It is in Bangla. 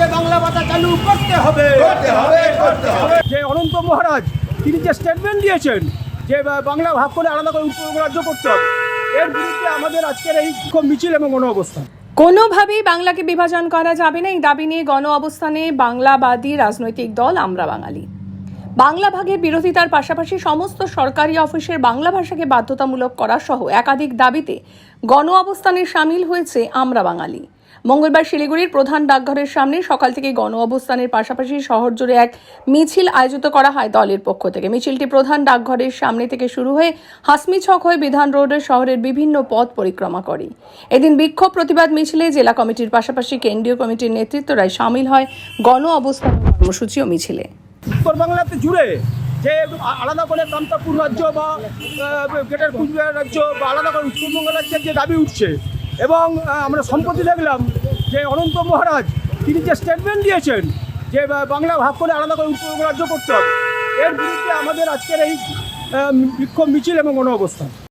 আগে বাংলা ভাষা চালু করতে হবে। করতে হবে করতে হবে। যে অনন্ত মহারাজ তিনি যে স্টেটমেন্ট দিয়েছেন যে বাংলা ভাগ করে আলাদা করে উত্তর রাজ্য করতে হবে এর বিরুদ্ধে আমাদের আজকের এই বিক্ষোভ মিছিল এবং গণ অবস্থান কোনোভাবেই বাংলাকে বিভাজন করা যাবে না। এই দাবি নিয়ে গণ অবস্থানে বাংলাবাদী রাজনৈতিক দল আমরা বাঙালি। বাংলা ভাগের বিরোধিতার পাশাপাশি সমস্ত সরকারি অফিসের বাংলা ভাষাকে বাধ্যতামূলক করা সহ একাধিক দাবিতে গণ অবস্থানে সামিল হয়েছে আমরা বাঙালি। মঙ্গলবার শিলিগুড়ির প্রধান ডাকঘরের সামনে সকাল থেকে গণ অবস্থানের পাশাপাশি শহর জুড়ে এক মিছিল আয়োজিত করা হয় দলের পক্ষ থেকে। মিছিলটি প্রধান ডাকঘরের সামনে থেকে শুরু হয়ে হাসমি ছক হয়ে বিধান রোডে শহরের বিভিন্ন পথ পরিক্রমা করে। এদিন বিক্ষোভ প্রতিবাদ মিছিলে জেলা কমিটির পাশাপাশি কেন্দ্রীয় কমিটির নেতৃত্বরাই সামিল হয় গণ অবস্থান কর্মসূচি ও মিছিলে। উত্তর বাংলাতে জুড়ে যে আলাদা করে কামতাপুর রাজ্য বা আহ, গ্রেটার কুচবিহার রাজ্য বা আলাদা করে উত্তরবঙ্গ রাজ্যের যে দাবি উঠছে এবং আমরা সম্প্রতি দেখলাম যে অনন্ত মহারাজ, তিনি যে স্টেটমেন্ট দিয়েছেন যে বাংলা ভাগ করে আলাদা করে উত্তর রাজ্য করতে হবে, এর বিরুদ্ধে আমাদের আজকের এই বিক্ষোভ মিছিল এবং গণ